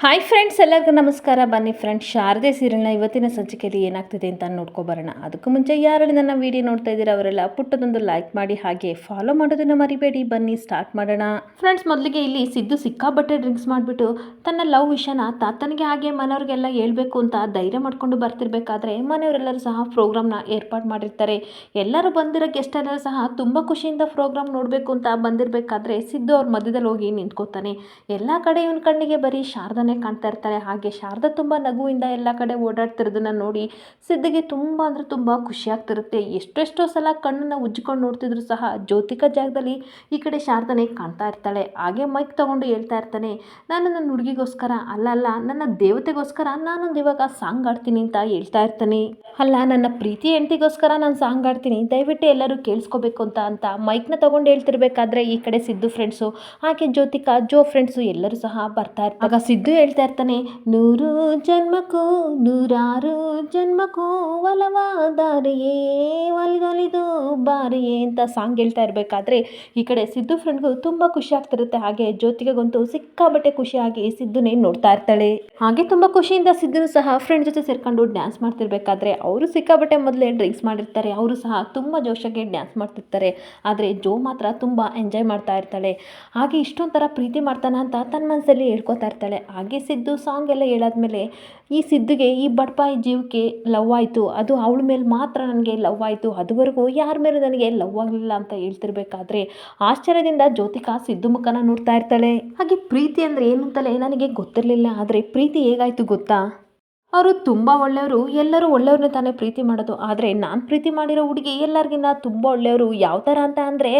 Hi friends ಎಲ್ಲರಿಗೂ ನಮಸ್ಕಾರ. ಬನ್ನಿ ಫ್ರೆಂಡ್ಸ್ ಶಾರದೆ ಸೀರಿಯಲ್ನ ಇವತ್ತಿನ ಸಂಚಿಕೆಯಲ್ಲಿ ಏನಾಗ್ತಿದೆ ಅಂತ ನೋಡ್ಕೊಬರೋಣ ಅದಕ್ಕೂ ಮುಂಚೆ ಯಾರಲ್ಲಿ ನನ್ನ ವಿಡಿಯೋ ನೋಡ್ತಾ ಇದ್ದೀರಾ ಅವರೆಲ್ಲ ಪುಟ್ಟದೊಂದು ಲೈಕ್ ಮಾಡಿ ಹಾಗೆ ಫಾಲೋ ಮಾಡೋದನ್ನ ಮರಿಬೇಡಿ. ಬನ್ನಿ ಸ್ಟಾರ್ಟ್ ಮಾಡೋಣ. ಫ್ರೆಂಡ್ಸ್ ಮೊದಲಿಗೆ ಇಲ್ಲಿ ಸಿದ್ದು ಸಿಕ್ಕಾಬಟ್ಟೆ ಡ್ರಿಂಕ್ಸ್ ಮಾಡಿಬಿಟ್ಟು ತನ್ನ ಲವ್ ವಿಷಯನ ತಾತನಿಗೆ ಹಾಗೆ ಮನೆಯವ್ರಿಗೆಲ್ಲ ಹೇಳಬೇಕು ಅಂತ ಧೈರ್ಯ ಮಾಡ್ಕೊಂಡು ಬರ್ತಿರ್ಬೇಕಾದ್ರೆ ಮನೆಯವರೆಲ್ಲರೂ ಸಹ ಪ್ರೋಗ್ರಾಮ್ನ ಏರ್ಪಾಡು ಮಾಡಿರ್ತಾರೆ. ಎಲ್ಲರೂ ಬಂದಿರೋ ಗೆಸ್ಟ್ ಸಹ ತುಂಬ ಖುಷಿಯಿಂದ ಪ್ರೋಗ್ರಾಮ್ ನೋಡಬೇಕು ಅಂತ ಬಂದಿರಬೇಕಾದ್ರೆ ಸಿದ್ದು ಅವ್ರ ಮಧ್ಯದಲ್ಲಿ ಹೋಗಿ ನಿಂತ್ಕೋತಾನೆ. ಎಲ್ಲ ಕಡೆ ಇವನ ಕಣ್ಣಿಗೆ ಬರೀ ಶಾರದನೇ ಕಾಣ್ತಾ ಇರ್ತಾಳೆ. ಹಾಗೆ ಶಾರದಾ ತುಂಬ ನಗುವಿಂದ ಎಲ್ಲ ಕಡೆ ಓಡಾಡ್ತಿರೋದನ್ನ ನೋಡಿ ಸಿದ್ಧಿಗೆ ತುಂಬ ಅಂದರೆ ತುಂಬ ಖುಷಿ ಆಗ್ತಿರುತ್ತೆ. ಎಷ್ಟೆಷ್ಟೋ ಸಲ ಕಣ್ಣನ್ನು ಉಜ್ಜಿಕೊಂಡು ನೋಡ್ತಿದ್ರು ಸಹ ಜ್ಯೋತಿಕ ಜಾಗದಲ್ಲಿ ಈ ಕಡೆ ಶಾರದನೆ ಕಾಣ್ತಾ ಇರ್ತಾಳೆ. ಹಾಗೆ ಮೈಕ್ ತಗೊಂಡು ಹೇಳ್ತಾ ಇರ್ತಾನೆ ನಾನು ನನ್ನ ಹುಡುಗಿಗೋಸ್ಕರ ಅಲ್ಲ ಅಲ್ಲ, ನನ್ನ ದೇವತೆಗೋಸ್ಕರ ನಾನೊಂದು ಇವಾಗ ಸಾಂಗ್ ಆಡ್ತೀನಿ ಅಂತ ಹೇಳ್ತಾ ಇರ್ತಾನೆ. ಅಲ್ಲ, ನನ್ನ ಪ್ರೀತಿ ಹೆಂಡತಿಗೋಸ್ಕರ ನಾನು ಸಾಂಗ್ ಆಡ್ತೀನಿ ದಯವಿಟ್ಟು ಎಲ್ಲರೂ ಕೇಳಿಸ್ಕೋಬೇಕು ಅಂತ ಅಂತ ಮೈಕ್ನ ತಗೊಂಡು ಹೇಳ್ತಿರ್ಬೇಕಾದ್ರೆ ಈ ಕಡೆ ಸಿದ್ದು ಫ್ರೆಂಡ್ಸು ಹಾಗೆ ಜ್ಯೋತಿಕಾ, ಜೋ ಫ್ರೆಂಡ್ಸು ಎಲ್ಲರೂ ಸಹ ಬರ್ತಾ ಇರ್ತಾರೆ. ಆಗ ಸಿದ್ದು ಹೇಳ್ತಾ ಇರ್ತಾನೆ, ನೂರು ಜನ್ಮಕ್ಕೂ, ನೂರಾರು ಜನ್ಮಕ್ಕೂ ಒಲವಾದಾರಿಯೇ, ಒಲಿದೊಲಿದು ಬಾರಿಯೇ ಅಂತ ಸಾಂಗ್ ಹೇಳ್ತಾ ಇರಬೇಕಾದ್ರೆ, ಈ ಕಡೆ ಸಿದ್ದು ಫ್ರೆಂಡ್ಗೂ ತುಂಬ ಖುಷಿ ಆಗ್ತಿರುತ್ತೆ. ಹಾಗೆ ಜ್ಯೋತಿಗೆಗಂತೂ ಸಿಕ್ಕಾಬಟ್ಟೆ ಖುಷಿಯಾಗಿ ಸಿದ್ದುನೇ ನೋಡ್ತಾ ಇರ್ತಾಳೆ. ಹಾಗೆ ತುಂಬ ಖುಷಿಯಿಂದ ಸಿದ್ದು ಸಹ ಫ್ರೆಂಡ್ ಜೊತೆ ಸೇರ್ಕೊಂಡು ಡ್ಯಾನ್ಸ್ ಮಾಡ್ತಿರ್ಬೇಕಾದ್ರೆ, ಅವರು ಸಿಕ್ಕಾಬಟ್ಟೆ ಮೊದಲೇ ಡ್ರಿಂಕ್ಸ್ ಮಾಡಿರ್ತಾರೆ. ಅವರು ಸಹ ತುಂಬ ಜೋಶಾಗಿ ಡ್ಯಾನ್ಸ್ ಮಾಡ್ತಿರ್ತಾರೆ. ಆದರೆ ಜೋ ಮಾತ್ರ ತುಂಬ ಎಂಜಾಯ್ ಮಾಡ್ತಾ ಇರ್ತಾಳೆ. ಹಾಗೆ ಇಷ್ಟೊಂಥರ ಪ್ರೀತಿ ಮಾಡ್ತಾನ ಅಂತ ತನ್ನ ಮನಸ್ಸಲ್ಲಿ ಹೇಳ್ಕೊತಾ ಇರ್ತಾಳೆ. ಹಾಗೆ ಸಿದ್ದು ಸಾಂಗ್ ಎಲ್ಲ ಹೇಳಾದ್ಮೇಲೆ ಈ ಸಿದ್ದುಗೆ, ಈ ಬಡ್ಪಾಯಿ ಜೀವಕ್ಕೆ ಲವ್ ಆಯಿತು. ಅದು ಅವಳ ಮೇಲೆ ಮಾತ್ರ ನನಗೆ ಲವ್ ಆಯಿತು. ಅದುವರೆಗೂ ಯಾರ ಮೇಲೂ ನನಗೆ ಲವ್ ಆಗಲಿಲ್ಲ ಅಂತ ಹೇಳ್ತಿರ್ಬೇಕಾದ್ರೆ ಆಶ್ಚರ್ಯದಿಂದ ಜ್ಯೋತಿಕಾ ಸಿದ್ದು ಮುಖನ ನೋಡ್ತಾ ಇರ್ತಾಳೆ. ಹಾಗೆ ಪ್ರೀತಿ ಅಂದರೆ ಏನು ಅಂತಲೇ ನನಗೆ ಗೊತ್ತಿರಲಿಲ್ಲ. ಆದರೆ ಪ್ರೀತಿ ಹೇಗಾಯಿತು ಗೊತ್ತಾ? ಅವರು ತುಂಬ ಒಳ್ಳೆಯವರು, ಎಲ್ಲರೂ ಒಳ್ಳೆಯವ್ರನ್ನ ತಾನೇ ಪ್ರೀತಿ ಮಾಡೋದು. ಆದರೆ ನಾನು ಪ್ರೀತಿ ಮಾಡಿರೋ ಹುಡುಗಿ ಎಲ್ಲರಿಗಿಂತ ತುಂಬ ಒಳ್ಳೆಯವರು. ಯಾವ ಥರ ಅಂತ ಅಂದರೆ,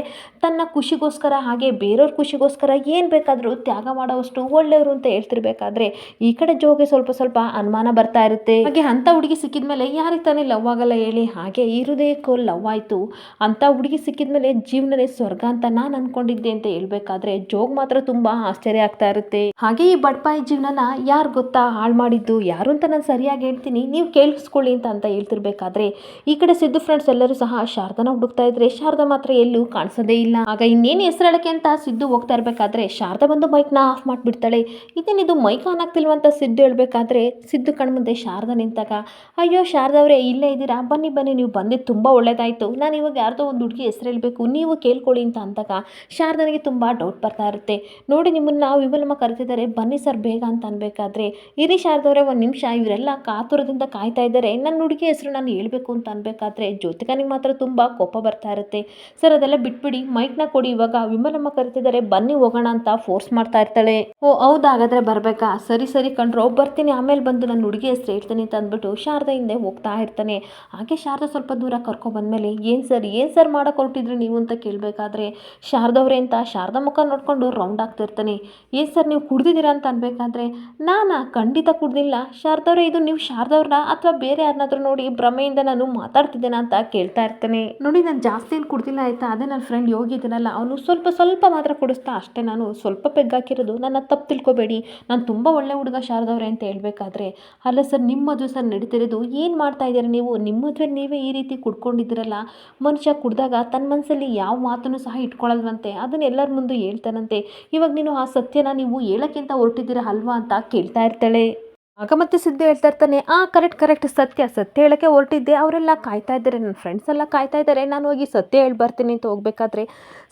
ತನ್ನ ಖುಷಿಗೋಸ್ಕರ ಹಾಗೆ ಬೇರೆಯವ್ರ ಖುಷಿಗೋಸ್ಕರ ಏನು ಬೇಕಾದರೂ ತ್ಯಾಗ ಮಾಡೋವಷ್ಟು ಒಳ್ಳೆಯವರು ಅಂತ ಹೇಳ್ತಿರ್ಬೇಕಾದ್ರೆ, ಈ ಕಡೆ ಜೋಗೆ ಸ್ವಲ್ಪ ಸ್ವಲ್ಪ ಅನುಮಾನ ಬರ್ತಾ ಇರುತ್ತೆ. ಹಾಗೆ ಅಂಥ ಹುಡುಗಿ ಸಿಕ್ಕಿದ ಮೇಲೆ ಯಾರಿಗೆ ತಾನೇ ಲವ್ ಆಗಲ್ಲ ಹೇಳಿ, ಹಾಗೆ ಹೃದಯಕ್ಕೂ ಲವ್ ಆಯಿತು. ಅಂಥ ಹುಡುಗಿ ಸಿಕ್ಕಿದ ಮೇಲೆ ಜೀವನನೇ ಸ್ವರ್ಗ ಅಂತ ನಾನು ಅನ್ಕೊಂಡಿದ್ದೆ ಅಂತ ಹೇಳ್ಬೇಕಾದ್ರೆ, ಜೋಗ್ ಮಾತ್ರ ತುಂಬ ಆಶ್ಚರ್ಯ ಆಗ್ತಾ ಇರುತ್ತೆ. ಹಾಗೆ ಈ ಬಡ್ಪಾಯಿ ಜೀವನನ ಯಾರು ಗೊತ್ತಾ ಹಾಳು ಮಾಡಿದ್ದು, ಯಾರು ಅಂತ ನಾನು ಸರಿಯಾಗಿ ಹೇಳ್ತೀನಿ, ನೀವು ಕೇಳಿಸ್ಕೊಳ್ಳಿ ಅಂತ ಅಂತ ಹೇಳ್ತಿರ್ಬೇಕಾದ್ರೆ, ಈ ಕಡೆ ಸಿದ್ದು ಫ್ರೆಂಡ್ಸ್ ಎಲ್ಲರೂ ಸಹ ಶಾರದಾನ ಹುಡುಕ್ತಾ ಇದ್ರೆ ಶಾರದಾ ಮಾತ್ರ ಎಲ್ಲೂ ಕಾಣಿಸೋದೇ ಇಲ್ಲ. ಆಗ ಇನ್ನೇನು ಹೆಸರಳಕ್ಕೆ ಅಂತ ಸಿದ್ದು ಹೋಗ್ತಾ ಇರಬೇಕಾದ್ರೆ ಶಾರದಾ ಬಂದು ಮೈಕ್ನ ಆಫ್ ಮಾಡಿಬಿಡ್ತಾಳೆ. ಇದೇನಿದು ಮೈಕ್ ಆನ್ ಆಗ್ತಿಲ್ವಂತ ಸಿದ್ದು ಹೇಳ್ಬೇಕಾದ್ರೆ, ಸಿದ್ದು ಕಣ್ಮುಂದೆ ಶಾರದಾ ನಿಂತಾಗ, ಅಯ್ಯೋ ಶಾರದಾ ಅವರೇ, ಇಲ್ಲೇ ಇದ್ದೀರಾ? ಬನ್ನಿ ಬನ್ನಿ, ನೀವು ಬಂದಿದ್ದು ತುಂಬ ಒಳ್ಳೇದಾಯಿತು. ನಾನು ಇವಾಗ ಯಾರ್ದೋ ಒಂದು ಹುಡುಗಿ ಹೆಸರು ಹೇಳಬೇಕು, ನೀವು ಕೇಳ್ಕೊಳ್ಳಿ ಅಂತ ಅಂದಾಗ ಶಾರದನಿಗೆ ತುಂಬ ಡೌಟ್ ಬರ್ತಾ ಇರುತ್ತೆ. ನೋಡಿ ನಿಮ್ಮನ್ನು ವಿಮಲಮ್ಮ ಕರೆತಿದ್ದಾರೆ, ಬನ್ನಿ ಸರ್ ಬೇಗ ಅಂತ ಅನ್ಬೇಕಾದ್ರೆ, ಇರಿ ಶಾರದವರೇ ಒಂದು ನಿಮಿಷ ಇವರೆಲ್ಲ ಕಾತುರದಿಂದ ಕಾಯ್ತಾ ಇದ್ದಾರೆ. ನನ್ನ ಹುಡುಗಿ ಹೆಸರು ನಾನು ಹೇಳಬೇಕು ಅಂತ ಅನ್ಬೇಕಾದ್ರೆ ಜ್ಯೋತಿಕನಿಗೆ ಮಾತ್ರ ತುಂಬ ಕೋಪ ಬರ್ತಾ ಇರುತ್ತೆ. ಸರ್, ಅದೆಲ್ಲ ಬಿಟ್ಬಿಡಿ. ಮೈಕ್ನ ಕೊಡಿ ಇವಾಗ. ವಿಮಲಮ್ಮ ಕರಿತಿದ್ದಾರೆ, ಬನ್ನಿ ಹೋಗೋಣ ಅಂತ ಫೋರ್ಸ್ ಮಾಡ್ತಾ ಇರ್ತಾಳೆ. ಓ, ಹೌದಾ? ಹಾಗಾದ್ರೆ ಬರಬೇಕಾ? ಸರಿ ಸರಿ ಕಂಡ್ರು ಬರ್ತೀನಿ. ಆಮೇಲೆ ಬಂದು ನನ್ನ ಹುಡುಗಿ ಹೆಸರು ಹೇಳ್ತೀನಿ ಅಂತ ಅಂದ್ಬಿಟ್ಟು ಶಾರದಾ ಹಿಂದೆ ಹೋಗ್ತಾ ಇರ್ತಾನೆ. ಹಾಗೆ ಶಾರದ ಸ್ವಲ್ಪ ದೂರ ಕರ್ಕೊಬಂದ್ಮೇಲೆ ಏನು ಸರ್ ಏನು ಸರ್ ಮಾಡೋಕೆ ಹೊರಟಿದ್ರಿ ನೀವು ಅಂತ ಕೇಳಬೇಕಾದ್ರೆ ಶಾರದವ್ರೆ ಅಂತ ಶಾರದಾ ಮುಖ ನೋಡ್ಕೊಂಡು ರೌಂಡ್ ಆಗ್ತಿರ್ತಾನೆ ಏನು ಸರ್, ನೀವು ಕುಡ್ದಿದ್ದೀರಾ ಅಂತ ಅನ್ಬೇಕಾದ್ರೆ, ನಾನಾ? ಖಂಡಿತ ಕುಡ್ದಿಲ್ಲ. ಶಾರದವ್ರೆ ಇದು ನೀವು ಶಾರದವ್ರನ್ನ ಅಥವಾ ಬೇರೆ ಯಾರನ್ನಾದ್ರೂ ನೋಡಿ ಭ್ರಮೆಯಿಂದ ನಾನು ಮಾತಾಡ್ತಿದ್ದೇನಾ ಅಂತ ಕೇಳ್ತಾ ಇರ್ತಾನೆ. ನೋಡಿ, ನಾನು ಜಾಸ್ತಿ ಏನು ಕುಡ್ದಿಲ್ಲ ಆಯ್ತಾ? ಅದೇ ನನ್ನ ಫ್ರೆಂಡ್ ಯೋಗಿ ಇದನ್ನಲ್ಲ ಅವನು ಸ್ವಲ್ಪ ಸ್ವಲ್ಪ ಮಾತ್ರ ಕುಡಿಸ್ತಾ ಅಷ್ಟೇ. ನಾನು ಸ್ವಲ್ಪ ಪೆಗ್ಗಾಕಿರೋದು ನನ್ನ ತಪ್ಪು ತಿಳ್ಕೊಬೇಡಿ. ನಾನು ತುಂಬ ಒಳ್ಳೆ ಹುಡುಗ ಶಾರದವ್ರೆ ಅಂತ ಹೇಳ್ಬೇಕಾದ್ರೆ, ಅಲ್ಲ ಸರ್, ನಿಮ್ಮ ಮದುವೆ ಸರ್ ನಡೀತಿರೋದು, ಏನು ಮಾಡ್ತಾ ಇದ್ದೀರಾ ನೀವು? ನಿಮ್ಮ ಮದುವೆ ನೀವೇ ಈ ರೀತಿ ಕುಡ್ಕೊಂಡಿದ್ದೀರಲ್ಲ? ಮನುಷ್ಯ ಕುಡ್ದಾಗ ತನ್ನ ಮನಸ್ಸಲ್ಲಿ ಯಾವ ಮಾತನ್ನು ಸಹ ಇಟ್ಕೊಳ್ಳಲ್ವಂತೆ ಅದನ್ನು ಎಲ್ಲರ ಮುಂದೆ ಹೇಳ್ತಾನಂತೆ. ಇವಾಗ ನೀನು ಆ ಸತ್ಯನ ನೀವು ಹೇಳೋಕ್ಕಿಂತ ಹೊರಟಿದ್ದೀರಾ ಅಲ್ವಾ ಅಂತ ಕೇಳ್ತಾ ಇರ್ತಾಳೆ. ಆಗ ಮತ್ತೆ ಸಿದ್ದು ಹೇಳ್ತಾ ಇರ್ತಾನೆ, ಆ ಕರೆಕ್ಟ್ ಕರೆಕ್ಟ್ ಸತ್ಯ ಸತ್ಯ ಹೇಳಕ್ಕೆ ಹೊರಟಿದ್ದೆ. ಅವರೆಲ್ಲ ಕಾಯ್ತಾ ಇದ್ದಾರೆ. ನನ್ನ ಫ್ರೆಂಡ್ಸ್ ಎಲ್ಲ ಕಾಯ್ತಾ ಇದ್ದಾರೆ. ನಾನು ಹೋಗಿ ಸತ್ಯ ಹೇಳಿ ಬರ್ತೀನಿ ಅಂತ ಹೋಗ್ಬೇಕಾದ್ರೆ.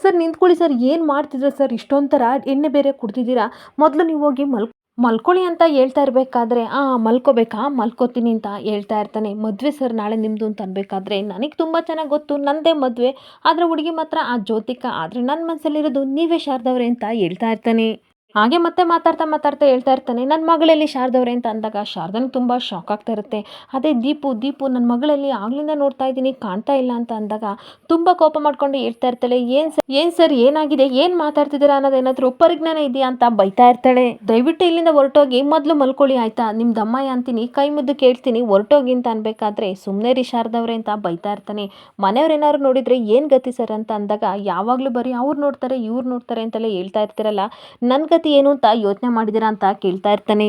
ಸರ್, ನಿಂತ್ಕೊಳ್ಳಿ ಸರ್. ಏನು ಮಾಡ್ತಿದ್ರೆ ಸರ್? ಇಷ್ಟೊಂಥರ ಎಣ್ಣೆ ಬೇರೆ ಕುಡ್ದಿದ್ದೀರಾ? ಮೊದಲು ನೀವು ಹೋಗಿ ಮಲ್, ಮಲ್ಕೊಳ್ಳಿ ಅಂತ ಹೇಳ್ತಾ ಇರಬೇಕಾದ್ರೆ, ಆ, ಮಲ್ಕೋಬೇಕಾ? ಮಲ್ಕೋತೀನಿ ಅಂತ ಹೇಳ್ತಾ ಇರ್ತಾನೆ. ಮದುವೆ ಸರ್, ನಾಳೆ ನಿಮ್ಮದು ಅಂತ ಅನ್ಬೇಕಾದ್ರೆ. ನನಗೆ ತುಂಬ ಚೆನ್ನಾಗಿ ಗೊತ್ತು. ನನ್ನದೇ ಮದುವೆ. ಆದರೆ ಹುಡುಗಿ ಮಾತ್ರ ಆ ಜ್ಯೋತಿಕ. ಆದರೆ ನನ್ನ ಮನಸ್ಸಲ್ಲಿರೋದು ನೀವೇ ಶಾರದವ್ರೆ ಅಂತ ಹೇಳ್ತಾ ಇರ್ತಾನೆ. ಹಾಗೆ ಮತ್ತೆ ಮಾತಾಡ್ತಾ ಮಾತಾಡ್ತಾ ಹೇಳ್ತಾ ಇರ್ತಾನೆ ನನ್ನ ಮಗಳಲ್ಲಿ ಶಾರದವ್ರೆ ಅಂತ ಅಂದಾಗ ಶಾರದನಿಗೆ ತುಂಬ ಶಾಕ್ ಆಗ್ತಾ ಇರುತ್ತೆ. ಅದೇ ದೀಪು ದೀಪು ನನ್ನ ಮಗಳಲ್ಲಿ ಆಗ್ಲಿಂದ ನೋಡ್ತಾ ಇದ್ದೀನಿ, ಕಾಣ್ತಾ ಇಲ್ಲ ಅಂತ ಅಂದಾಗ ತುಂಬ ಕೋಪ ಮಾಡ್ಕೊಂಡು ಹೇಳ್ತಾ ಇರ್ತಾಳೆ, ಏನು ಸರ್ ಏನು ಸರ್, ಏನಾಗಿದೆ, ಏನು ಮಾತಾಡ್ತಿದ್ದೀರಾ ಅನ್ನೋದೇನಾದರೂ ಪರಿಜ್ಞಾನ ಇದೆಯಾ ಅಂತ ಬೈತಾ ಇರ್ತಾಳೆ. ದಯವಿಟ್ಟು ಇಲ್ಲಿಂದ ಹೊರಟೋಗಿ, ಮೊದಲು ಮಲ್ಕೊಳ್ಳಿ ಆಯ್ತಾ? ನಿಮ್ಮ ದಮ್ಮಯ್ಯ ಅಂತೀನಿ, ಕೈ ಮುದ್ದು ಕೇಳ್ತೀನಿ, ಹೊರಟೋಗಿ ಅಂತ ಅನ್ಬೇಕಾದ್ರೆ ಸುಮ್ಮನೆ ರೀ ಶಾರದವ್ರೆ ಅಂತ ಬೈತಾ ಇರ್ತಾನೆ. ಮನೆಯವ್ರೇನಾದ್ರು ನೋಡಿದರೆ ಏನು ಗತಿ ಸರ್ ಅಂತ ಅಂದಾಗ ಯಾವಾಗಲೂ ಬರೀ ಅವ್ರು ನೋಡ್ತಾರೆ, ಇವ್ರು ನೋಡ್ತಾರೆ ಅಂತಲೇ ಹೇಳ್ತಾ ಇರ್ತೀರಲ್ಲ. ನನ್ನ ಏನು ಅಂತ ಯೋಚನೆ ಮಾಡಿದ್ದೀರಾ ಅಂತ ಕೇಳ್ತಾ ಇರ್ತಾನೆ.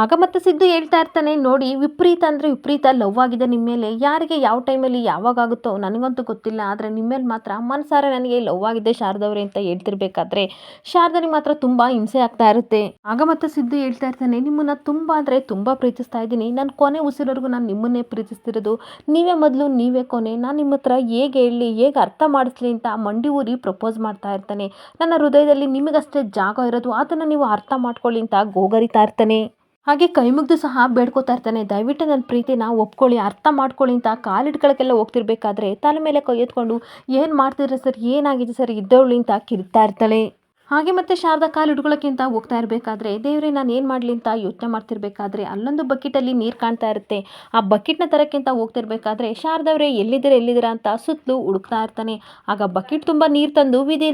ಆಗ ಮತ್ತೆ ಸಿದ್ದು ಹೇಳ್ತಾ ಇರ್ತಾನೆ, ನೋಡಿ ವಿಪರೀತ ಅಂದರೆ ವಿಪರೀತ ಲವ್ ಆಗಿದೆ ನಿಮ್ಮ ಮೇಲೆ. ಯಾರಿಗೆ ಯಾವ ಟೈಮಲ್ಲಿ ಯಾವಾಗ ಆಗುತ್ತೋ ನನಗಂತೂ ಗೊತ್ತಿಲ್ಲ, ಆದರೆ ನಿಮ್ಮ ಮೇಲೆ ಮಾತ್ರ ಮನಸಾರೆ ನನಗೆ ಲವ್ ಆಗಿದೆ ಶಾರದವ್ರೆ ಅಂತ ಹೇಳ್ತಿರ್ಬೇಕಾದ್ರೆ ಶಾರದನಿಗೆ ಮಾತ್ರ ತುಂಬ ಹಿಂಸೆ ಆಗ್ತಾ ಇರುತ್ತೆ. ಆಗ ಮತ್ತೆ ಸಿದ್ದು ಹೇಳ್ತಾ ಇರ್ತಾನೆ, ನಿಮ್ಮನ್ನು ತುಂಬ ಅಂದರೆ ತುಂಬ ಪ್ರೀತಿಸ್ತಾ ಇದ್ದೀನಿ. ನಾನು ಕೊನೆ ಉಸಿರೋರ್ಗು ನಾನು ನಿಮ್ಮನ್ನೇ ಪ್ರೀತಿಸ್ತಿರೋದು. ನೀವೇ ಮೊದಲು, ನೀವೇ ಕೊನೆ. ನಾನು ನಿಮ್ಮ ಹತ್ರ ಹೇಗೆ ಹೇಳಲಿ ಹೇಗೆ ಅರ್ಥ ಮಾಡಿಸ್ಲಿ ಅಂತ ಮಂಡಿ ಊರಿ ಪ್ರಪೋಸ್ ಮಾಡ್ತಾ ಇರ್ತಾನೆ. ನನ್ನ ಹೃದಯದಲ್ಲಿ ನಿಮಗಷ್ಟೇ ಜಾಗ ಇರೋದು, ಅದನ್ನು ನೀವು ಅರ್ಥ ಮಾಡ್ಕೊಳ್ಳಿ ಅಂತ ಗೋಗರಿತಾ ಇರ್ತಾನೆ. ಹಾಗೆ ಕೈ ಮುಗ್ದು ಸಹ ಬೇಡ್ಕೋತಾ ಇರ್ತಾನೆ. ದಯವಿಟ್ಟು ನನ್ನ ಪ್ರೀತಿನ ಒಪ್ಕೊಳ್ಳಿ, ಅರ್ಥ ಮಾಡ್ಕೊಳ್ಳಿ ಅಂತ ಕಾಲಿಡ್ಕೊಳಕ್ಕೆಲ್ಲ ಹೋಗ್ತಿರ್ಬೇಕಾದ್ರೆ ತಲೆ ಮೇಲೆ ಕೈ ಎತ್ಕೊಂಡು, ಏನು ಮಾಡ್ತಿದ್ರೆ ಸರ್? ಏನಾಗಿದೆ ಸರ್? ಇದ್ದವಳು ಅಂತ ಕಿರ್ತಾ ಇರ್ತಾಳೆ. ಹಾಗೆ ಮತ್ತೆ ಶಾರದಾ ಕಾಲು ಹಿಡ್ಕೊಳ್ಳೋಕ್ಕಿಂತ ಹೋಗ್ತಾ ಇರಬೇಕಾದ್ರೆ, ದೇವ್ರೆ ನಾನು ಏನು ಮಾಡಲಿ ಅಂತ ಯೋಚನೆ ಮಾಡ್ತಿರ್ಬೇಕಾದ್ರೆ, ಅಲ್ಲೊಂದು ಬಕೆಟಲ್ಲಿ ನೀರು ಕಾಣ್ತಾ ಇರುತ್ತೆ. ಆ ಬಕೆಟ್ನ ತರಕ್ಕಿಂತ ಹೋಗ್ತಿರ್ಬೇಕಾದ್ರೆ ಶಾರದವ್ರೆ ಎಲ್ಲಿದ್ದರೆ, ಎಲ್ಲಿದ್ದೀರ ಅಂತ ಸುತ್ತಲೂ ಹುಡುಕ್ತಾ ಇರ್ತಾನೆ. ಆಗ ಬಕೆಟ್ ತುಂಬ ನೀರು ತಂದು ವಿಧಿ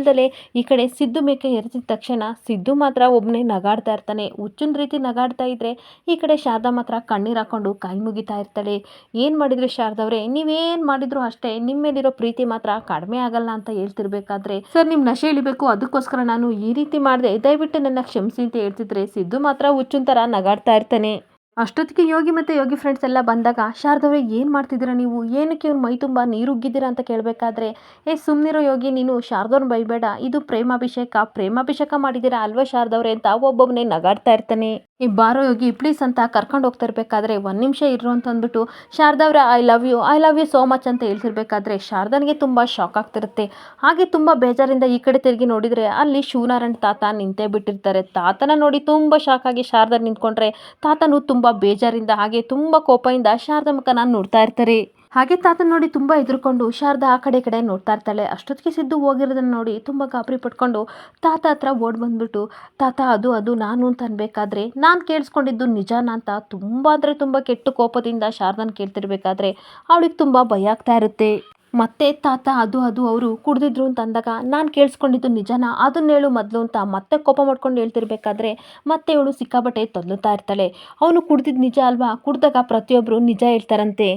ಈ ಕಡೆ ಸಿದ್ದು ಮೇಕೆ ಎರಚಿದ ತಕ್ಷಣ ಸಿದ್ದು ಮಾತ್ರ ಒಬ್ಬನೇ ನಗಾಡ್ತಾ ಇರ್ತಾನೆ. ಹುಚ್ಚಿನ ರೀತಿ ನಗಾಡ್ತಾ ಇದ್ರೆ ಈ ಕಡೆ ಶಾರದಾ ಮಾತ್ರ ಕಣ್ಣೀರು ಹಾಕೊಂಡು ಕೈ ಮುಗಿತಾ ಇರ್ತಾಳೆ. ಏನು ಮಾಡಿದ್ರು ಶಾರದವ್ರೆ? ನೀವೇನು ಮಾಡಿದ್ರು ಅಷ್ಟೇ ನಿಮ್ಮ ಮೇಲಿರೋ ಪ್ರೀತಿ ಮಾತ್ರ ಕಡಿಮೆ ಆಗಲ್ಲ ಅಂತ ಹೇಳ್ತಿರ್ಬೇಕಾದ್ರೆ, ಸರ್ ನಿಮ್ಮ ನಶೆ ಇಳಿಬೇಕು, ಅದಕ್ಕೋಸ್ಕರ ನಾನು ಈ ರೀತಿ ಮಾಡಿದೆ. ದಯವಿಟ್ಟು ನನ್ನ ಕ್ಷಮಿಸಿ ಅಂತ ಹೇಳ್ತಿದ್ರೆ ಸಿದ್ದು ಮಾತ್ರ ಹುಚ್ಚಿನ ಥರ ನಗಾಡ್ತಾ ಇರ್ತಾನೆ. ಅಷ್ಟೊತ್ತಿಗೆ ಯೋಗಿ ಮತ್ತು ಯೋಗಿ ಫ್ರೆಂಡ್ಸ್ ಎಲ್ಲ ಬಂದಾಗ ಶಾರದವ್ರೆ ಏನು ಮಾಡ್ತಿದ್ದೀರಾ ನೀವು? ಏನಕ್ಕೆ ಇವ್ರು ಮೈ ತುಂಬ ನೀರು ಉಗ್ಗಿದ್ದೀರಾ ಅಂತ ಕೇಳಬೇಕಾದ್ರೆ, ಏ ಸುಮ್ಮನಿರೋ ಯೋಗಿ, ನೀನು ಶಾರದವ್ರನ್ನ ಬೈಬೇಡ. ಇದು ಪ್ರೇಮಾಭಿಷೇಕ. ಪ್ರೇಮಾಭಿಷೇಕ ಮಾಡಿದ್ದೀರಾ ಅಲ್ವಾ ಶಾರದವ್ರೆ ಅಂತ ಒಬ್ಬೊಬ್ಬನೇ ನಗಾಡ್ತಾ ಇರ್ತಾನೆ. ಈ ಬಾರೋ ಯೋಗಿ ಪ್ಲೀಸ್ ಅಂತ ಕರ್ಕೊಂಡು ಹೋಗ್ತಾ ಇರಬೇಕಾದ್ರೆ ಒಂದು ನಿಮಿಷ ಇರು ಅಂತ ಅಂದ್ಬಿಟ್ಟು ಶಾರದವ್ರೆ I love you I love you so much ಅಂತ ಹೇಳ್ತಿರ್ಬೇಕಾದ್ರೆ ಶಾರದನಿಗೆ ತುಂಬ ಶಾಕ್ ಆಗ್ತಿರುತ್ತೆ. ಹಾಗೆ ತುಂಬ ಬೇಜಾರಿಂದ ಈ ಕಡೆ ತಿರುಗಿ ನೋಡಿದರೆ ಅಲ್ಲಿ ಶಿವನಾರಾಯಣ್ ತಾತ ನಿಂತೇ ಬಿಟ್ಟಿರ್ತಾರೆ. ತಾತನ ನೋಡಿ ತುಂಬ ಶಾಕ್ ಆಗಿ ಶಾರದಾ ನಿಂತ್ಕೊಂಡ್ರೆ ತಾತನು ತುಂಬ ಬೇಜಾರಿಂದ ಹಾಗೆ ತುಂಬ ಕೋಪದಿಂದ ಶಾರದಾ ನಾನು ನೋಡ್ತಾ ಇರ್ತಾರೆ. ಹಾಗೆ ತಾತನ ನೋಡಿ ತುಂಬ ಎದುರುಕೊಂಡು ಶಾರದಾ ಆ ಕಡೆ ಕಡೆ ನೋಡ್ತಾ ಇರ್ತಾಳೆ. ಅಷ್ಟೊತ್ತಿಗೆ ಸಿದ್ದು ಹೋಗಿರೋದನ್ನ ನೋಡಿ ತುಂಬ ಗಾಬರಿ ಪಟ್ಕೊಂಡು ತಾತ ಹತ್ರ ಓಡ್ ಬಂದ್ಬಿಟ್ಟು, ತಾತ, ಅದು ಅದು, ನಾನು ಅಂತ ಅನ್ಬೇಕಾದ್ರೆ ನಾನು ಕೇಳಿಸ್ಕೊಂಡಿದ್ದು ನಿಜಾನ ಅಂತ ತುಂಬ ಅಂದರೆ ತುಂಬ ಕೆಟ್ಟ ಕೋಪದಿಂದ ಶಾರದನ್ ಕೇಳ್ತಿರ್ಬೇಕಾದ್ರೆ ಅವಳಿಗೆ ತುಂಬ ಭಯ ಆಗ್ತಾ ಇರುತ್ತೆ. ಮತ್ತೆ ತಾತ ಅದು ಅದು ಅವರು ಕುಡಿದಿದ್ರು ಅಂತ ಅಂದಾಗ ನಾನು ಕೇಳಿಸ್ಕೊಂಡಿದ್ದು ನಿಜಾನ, ಅದನ್ನ ಹೇಳು ಮೊದಲು ಅಂತ ಮತ್ತೆ ಕೋಪ ಮಾಡ್ಕೊಂಡು ಹೇಳ್ತಿರ್ಬೇಕಾದ್ರೆ ಮತ್ತೆ ಇವಳು ಸಿಕ್ಕಾಬಟ್ಟೆ ತದ್ಲುತ್ತಾ ಇರ್ತಾಳೆ. ಅವನು ಕುಡ್ದಿದ್ದು ನಿಜ ಅಲ್ವಾ? ಕುಡ್ದಾಗ ಪ್ರತಿಯೊಬ್ಬರು ನಿಜ ಹೇಳ್ತಾರಂತೆ.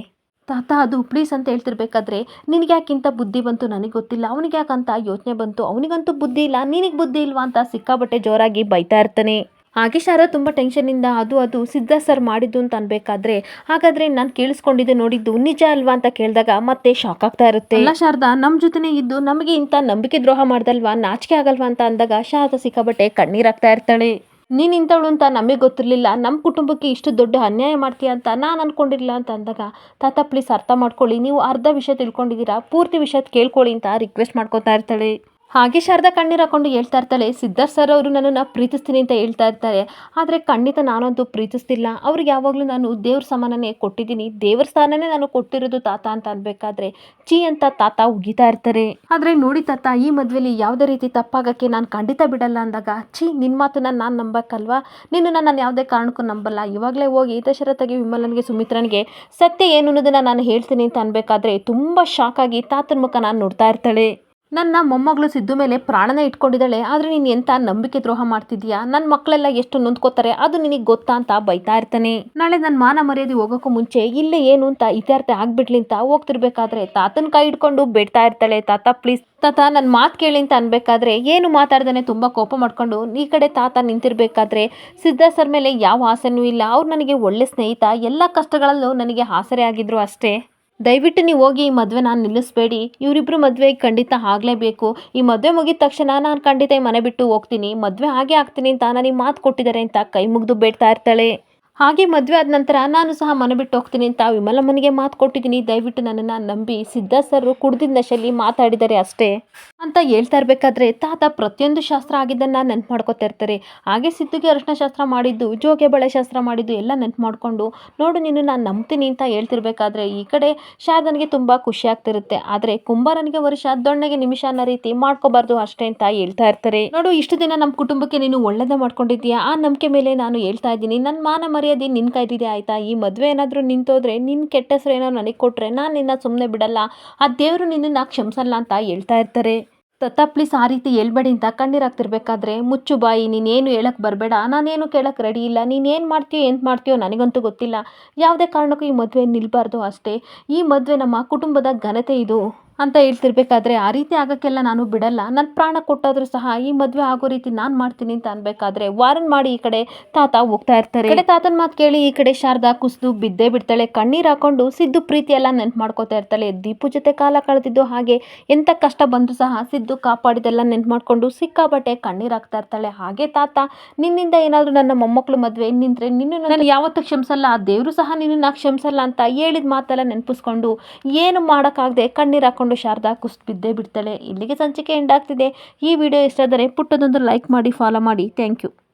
ತಾತ ಅದು ಪ್ಲೀಸ್ ಅಂತ ಹೇಳ್ತಿರ್ಬೇಕಾದ್ರೆ ನಿನಗೆ ಯಾಕಿಂತ ಬುದ್ಧಿ ಬಂತು ನನಗೆ ಗೊತ್ತಿಲ್ಲ. ಅವನಿಗೆ ಯಾಕಂತ ಯೋಚನೆ ಬಂತು? ಅವನಿಗಂತೂ ಬುದ್ಧಿ ಇಲ್ಲ. ನಿನಗೆ ಬುದ್ಧಿ ಇಲ್ವಾ ಅಂತ ಸಿಕ್ಕಾಬಟ್ಟೆ ಜೋರಾಗಿ ಬೈತಾ ಇರ್ತಾನೆ. ಹಾಗೆ ಶಾರ ತುಂಬ ಟೆನ್ಷನಿಂದ ಅದು ಅದು ಸಿದ್ಧ ಸರ್ ಮಾಡಿದ್ದು ಅಂತ ಅನ್ಬೇಕಾದ್ರೆ, ಹಾಗಾದ್ರೆ ನಾನು ಕೇಳಿಸ್ಕೊಂಡಿದ್ದೆ ನೋಡಿದ್ದು ನಿಜ ಅಲ್ವಾ ಅಂತ ಕೇಳಿದಾಗ ಮತ್ತೆ ಶಾಕ್ ಆಗ್ತಾ ಇರುತ್ತೆ. ಎಲ್ಲ ಶಾರದಾ ನಮ್ಮ ಜೊತೆನೇ ಇದ್ದು ನಮಗೆ ಇಂಥ ನಂಬಿಕೆ ದ್ರೋಹ ಮಾಡ್ದಲ್ವಾ, ನಾಚಿಕೆ ಆಗಲ್ವಾ ಅಂತ ಅಂದಾಗ ಶಾರದಾ ಸಿಕ್ಕಾಬಟ್ಟೆ ಕಣ್ಣೀರಾಗ್ತಾ ಇರ್ತಾಳೆ. ನೀನು ಇಂಥವಳು ಅಂತ ನಮಗೆ ಗೊತ್ತಿರಲಿಲ್ಲ ನಮ್ಮ ಕುಟುಂಬಕ್ಕೆ ಇಷ್ಟು ದೊಡ್ಡ ಅನ್ಯಾಯ ಮಾಡ್ತೀಯ ಅಂತ ನಾನು ಅಂದ್ಕೊಂಡಿರಲಿಲ್ಲ ಅಂತ ಅಂದಾಗ, ತಾತ ಪ್ಲೀಸ್ ಅರ್ಥ ಮಾಡ್ಕೊಳ್ಳಿ, ನೀವು ಅರ್ಧ ವಿಷಯ ತಿಳ್ಕೊಂಡಿದ್ದೀರಾ, ಪೂರ್ತಿ ವಿಷಯ ಕೇಳ್ಕೊಳ್ಳಿ ಅಂತ ರಿಕ್ವೆಸ್ಟ್ ಮಾಡ್ಕೋತಾ ಇರ್ತಾಳೆ. ಹಾಗೆ ಶಾರದಾ ಕಣ್ಣೀರು ಹಾಕೊಂಡು ಹೇಳ್ತಾ ಇರ್ತಾಳೆ, ಸಿದ್ಧಾರ್ಥ ಸರ್ ಅವರು ನನ್ನನ್ನು ಪ್ರೀತಿಸ್ತೀನಿ ಅಂತ ಹೇಳ್ತಾ ಇರ್ತಾರೆ. ಆದರೆ ಖಂಡಿತ ನಾನಂತೂ ಪ್ರೀತಿಸ್ತಿಲ್ಲ. ಅವ್ರಿಗೆ ಯಾವಾಗಲೂ ನಾನು ದೇವ್ರ ಸಮಾನನೇ ಕೊಟ್ಟಿದ್ದೀನಿ. ದೇವ್ರ ಸ್ಥಾನನೇ ನಾನು ಕೊಟ್ಟಿರೋದು ತಾತ ಅಂತ ಅನ್ಬೇಕಾದ್ರೆ ಚಿ ಅಂತ ತಾತ ಉಗಿತಾ ಇರ್ತಾರೆ. ಆದರೆ ನೋಡಿ ತಾತ, ಈ ಮದುವೆಲಿ ಯಾವುದೇ ರೀತಿ ತಪ್ಪಾಗಕ್ಕೆ ನಾನು ಖಂಡಿತ ಬಿಡಲ್ಲ ಅಂದಾಗ, ಛೀ ನಿನ್ನ ಮಾತನ್ನ ನಾನು ನಂಬಕ್ಕಲ್ವಾ? ನಿನ್ನನ್ನು ನಾನು ಯಾವುದೇ ಕಾರಣಕ್ಕೂ ನಂಬಲ್ಲ. ಇವಾಗಲೇ ಹೋಗಿ ದಶರಥಗೆ ವಿಮಲನಿಗೆ, ಸುಮಿತ್ರನಿಗೆ, ಸತ್ಯ ಏನು ಅನ್ನೋದನ್ನು ನಾನು ಹೇಳ್ತೀನಿ ಅಂತ ಅನ್ಬೇಕಾದ್ರೆ ತುಂಬ ಶಾಕ್ ಆಗಿ ತಾತನ ಮುಖ ನಾನು ನೋಡ್ತಾ ಇರ್ತಾಳೆ. ನನ್ನ ಮೊಮ್ಮಗಳು ಸಿದ್ದು ಮೇಲೆ ಪ್ರಾಣನ ಇಟ್ಕೊಂಡಿದ್ದಾಳೆ, ಆದರೆ ನೀನು ಎಂಥ ನಂಬಿಕೆ ದ್ರೋಹ ಮಾಡ್ತಿದ್ಯಾ ನನ್ನ ಮಕ್ಕಳೆಲ್ಲ ಎಷ್ಟು ನೊಂದ್ಕೋತಾರೆ, ಅದು ನಿನಗೆ ಗೊತ್ತಾ ಅಂತ ಬೈತಾ ಇರ್ತಾನೆ. ನಾಳೆ ನನ್ನ ಮಾನ ಮರ್ಯಾದೆ ಹೋಗೋಕ್ಕೂ ಮುಂಚೆ ಇಲ್ಲೇ ಏನು ಅಂತ ಇತ್ಯರ್ಥ ಆಗ್ಬಿಡ್ಲಿ ಅಂತ ಹೋಗ್ತಿರ್ಬೇಕಾದ್ರೆ ತಾತನ ಕೈ ಹಿಡ್ಕೊಂಡು ಬೇಡ್ತಾ ಇರ್ತಾಳೆ. ತಾತ, ಪ್ಲೀಸ್. ತಾತ ನನ್ನ ಮಾತು ಕೇಳಿ ಅಂತ ಅನ್ಬೇಕಾದ್ರೆ ಏನು ಮಾತಾಡ್ದಾನೆ ತುಂಬ ಕೋಪ ಮಾಡ್ಕೊಂಡು ಈ ಕಡೆ ತಾತ ನಿಂತಿರ್ಬೇಕಾದ್ರೆ ಸಿದ್ಧ ಸರ್ ಮೇಲೆ ಯಾವ ಆಸೆನೂ ಇಲ್ಲ. ಅವ್ರು ನನಗೆ ಒಳ್ಳೆ ಸ್ನೇಹಿತ, ಎಲ್ಲ ಕಷ್ಟಗಳಲ್ಲೂ ನನಗೆ ಆಸರೆ ಆಗಿದ್ರು ಅಷ್ಟೇ. ದಯವಿಟ್ಟು ನೀವು ಹೋಗಿ ಈ ಮದುವೆನ ನಿಲ್ಲಿಸಬೇಡಿ. ಇವರಿಬ್ಬರು ಮದುವೆ ಖಂಡಿತ ಆಗಲೇಬೇಕು. ಈ ಮದುವೆ ಮುಗಿದ ತಕ್ಷಣ ನಾನು ಖಂಡಿತ ಈ ಮನೆ ಬಿಟ್ಟು ಹೋಗ್ತೀನಿ. ಮದುವೆ ಹಾಗೆ ಆಗ್ತೀನಿ ಅಂತ ನನಗೆ ಮಾತು ಕೊಟ್ಟಿದ್ದಾರೆ ಅಂತ ಕೈ ಮುಗಿದು ಬೇಡ್ತಾ ಇರ್ತಾಳೆ. ಹಾಗೆ ಮದುವೆ ಆದ ನಂತರ ನಾನು ಸಹ ಮನೆ ಬಿಟ್ಟು ಹೋಗ್ತೀನಿ ಅಂತ ವಿಮಲಮ್ಮನಿಗೆ ಮಾತು ಕೊಟ್ಟಿದ್ದೀನಿ. ದಯವಿಟ್ಟು ನನ್ನನ್ನು ನಂಬಿ ಸಿದ್ಧ ಸರ್ ಕುಡ್ದಿದ್ದ ನಶೆಯಲ್ಲಿ ಮಾತಾಡಿದ್ದಾರೆ ಅಷ್ಟೇ ಅಂತ ಹೇಳ್ತಾ ಇರಬೇಕಾದ್ರೆ ತಾತ ಪ್ರತಿಯೊಂದು ಶಾಸ್ತ್ರ ಆಗಿದ್ದನ್ನು ನೆನ್ಪು ಮಾಡ್ಕೋತಾ ಇರ್ತಾರೆ. ಹಾಗೆ ಸಿದ್ದುಗೆ ಅರಿಶಿನ ಶಾಸ್ತ್ರ ಮಾಡಿದ್ದು, ಜೋಗೆ ಬಳೆ ಶಾಸ್ತ್ರ ಮಾಡಿದ್ದು ಎಲ್ಲ ನೆನ್ಪು ಮಾಡಿಕೊಂಡು, ನೋಡು ನೀನು ನಾನು ನಂಬ್ತೀನಿ ಅಂತ ಹೇಳ್ತಿರ್ಬೇಕಾದ್ರೆ ಈ ಕಡೆ ಶಾರದನಿಗೆ ತುಂಬ ಖುಷಿ ಆಗ್ತಿರುತ್ತೆ. ಆದರೆ ಕುಂಬಾರನಿಗೆ ವರ್ಷ ದೊಣ್ಣೆಗೆ ನಿಮಿಷ ಅನ್ನೋ ರೀತಿ ಮಾಡ್ಕೋಬಾರ್ದು ಅಷ್ಟೇ ಅಂತ ಹೇಳ್ತಾ ಇರ್ತಾರೆ. ನೋಡು, ಇಷ್ಟು ದಿನ ನಮ್ಮ ಕುಟುಂಬಕ್ಕೆ ನೀನು ಒಳ್ಳೇದೇ ಮಾಡ್ಕೊಂಡಿದ್ದೀಯಾ? ಆ ನಂಬಿಕೆ ಮೇಲೆ ನಾನು ಹೇಳ್ತಾ ಇದ್ದೀನಿ. ನನ್ನ ಮಾನ ನಿನ್ನ ಕೈದಿದೆ ಆಯಿತಾ? ಈ ಮದುವೆ ಏನಾದರೂ ನಿಂತೋದ್ರೆ ನಿನ್ನ ಕೆಟ್ಟ ಹೆಸರು ಏನೋ ನನಗೆ ಕೊಟ್ಟರೆ ನಾನು ನಿನ್ನ ಸುಮ್ಮನೆ ಬಿಡಲ್ಲ. ಆ ದೇವರು ನಿನ್ನನ್ನು ಕ್ಷಮಿಸಲ್ಲ ಅಂತ ಹೇಳ್ತಾ ಇರ್ತಾರೆ. ತತ್ತ ಪ್ಲೀಸ್ ಆ ರೀತಿ ಹೇಳ್ಬೇಡಿ ಅಂತ ಕಣ್ಣೀರಾಗ್ತಿರ್ಬೇಕಾದ್ರೆ ಮುಚ್ಚು ಬಾಯಿ, ನೀನೇನು ಹೇಳಕ್ಕೆ ಬರಬೇಡ. ನಾನೇನು ಕೇಳಕ್ಕೆ ರೆಡಿ ಇಲ್ಲ. ನೀನೇನು ಮಾಡ್ತೀಯೋ, ಏನು ಮಾಡ್ತೀಯೋ ನನಗಂತೂ ಗೊತ್ತಿಲ್ಲ. ಯಾವುದೇ ಕಾರಣಕ್ಕೂ ಈ ಮದುವೆ ನಿಲ್ಲಬಾರ್ದು ಅಷ್ಟೇ. ಈ ಮದುವೆ ನಮ್ಮ ಕುಟುಂಬದ ಘನತೆ ಇದು. ಅಂತ ಹೇಳ್ತಿರ್ಬೇಕಾದ್ರೆ ಆ ರೀತಿ ಆಗೋಕ್ಕೆಲ್ಲ ನಾನು ಬಿಡಲ್ಲ. ನನ್ನ ಪ್ರಾಣ ಕೊಟ್ಟಾದರೂ ಸಹ ಈ ಮದುವೆ ಆಗೋ ರೀತಿ ನಾನು ಮಾಡ್ತೀನಿ ಅಂತ ಅನ್ಬೇಕಾದ್ರೆ ವಾರನ್ ಮಾಡಿ ಈ ಕಡೆ ತಾತ ಹೋಗ್ತಾ ಇರ್ತಾರೆ. ಕಡೆ ತಾತನ ಮಾತು ಕೇಳಿ ಈ ಕಡೆ ಶಾರದಾ ಕುಸಿದು ಬಿದ್ದೇ ಬಿಡ್ತಾಳೆ. ಕಣ್ಣೀರು ಹಾಕೊಂಡು ಸಿದ್ದು ಪ್ರೀತಿ ಎಲ್ಲ ನೆನ್ಪು ಮಾಡ್ಕೋತಾ ಇರ್ತಾಳೆ. ದೀಪು ಜೊತೆ ಕಾಲ ಕಳೆದಿದ್ದು ಹಾಗೆ ಎಂಥ ಕಷ್ಟ ಬಂದರೂ ಸಹ ಸಿದ್ದು ಕಾಪಾಡಿದೆಲ್ಲ ನೆನ್ಪು ಮಾಡ್ಕೊಂಡು ಸಿಕ್ಕಾಬಟ್ಟೆ ಕಣ್ಣೀರು ಹಾಕ್ತಾ ಇರ್ತಾಳೆ. ಹಾಗೆ ತಾತ ನಿನ್ನಿಂದ ಏನಾದರೂ ನನ್ನ ಮೊಮ್ಮಕ್ಕಳು ಮದುವೆ ನಿಂತರೆ ನಿನ್ನ ನಾನು ಯಾವತ್ತೂ ಕ್ಷಮಿಸಲ್ಲ, ಆ ದೇವರು ಸಹ ನಿನ್ನ ಕ್ಷಮಿಸಲ್ಲ ಅಂತ ಹೇಳಿದ ಮಾತೆಲ್ಲ ನೆನಪಿಸ್ಕೊಂಡು ಏನು ಮಾಡೋಕ್ಕಾಗದೆ ಕಣ್ಣೀರು ಹಾಕೊಂಡು ಶಾರದಾ ಕುಸ್ತು ಬಿದ್ದೇ ಬಿಡ್ತಾಳೆ. ಇಲ್ಲಿಗೆ ಸಂಚಿಕೆ ಎಂಡ್ ಆಗ್ತಿದೆ. ಈ ವಿಡಿಯೋ ಇಷ್ಟ ಆದರೆ ಪುಟ್ಟದೊಂದು ಲೈಕ್ ಮಾಡಿ ಫಾಲೋ ಮಾಡಿ. Thank you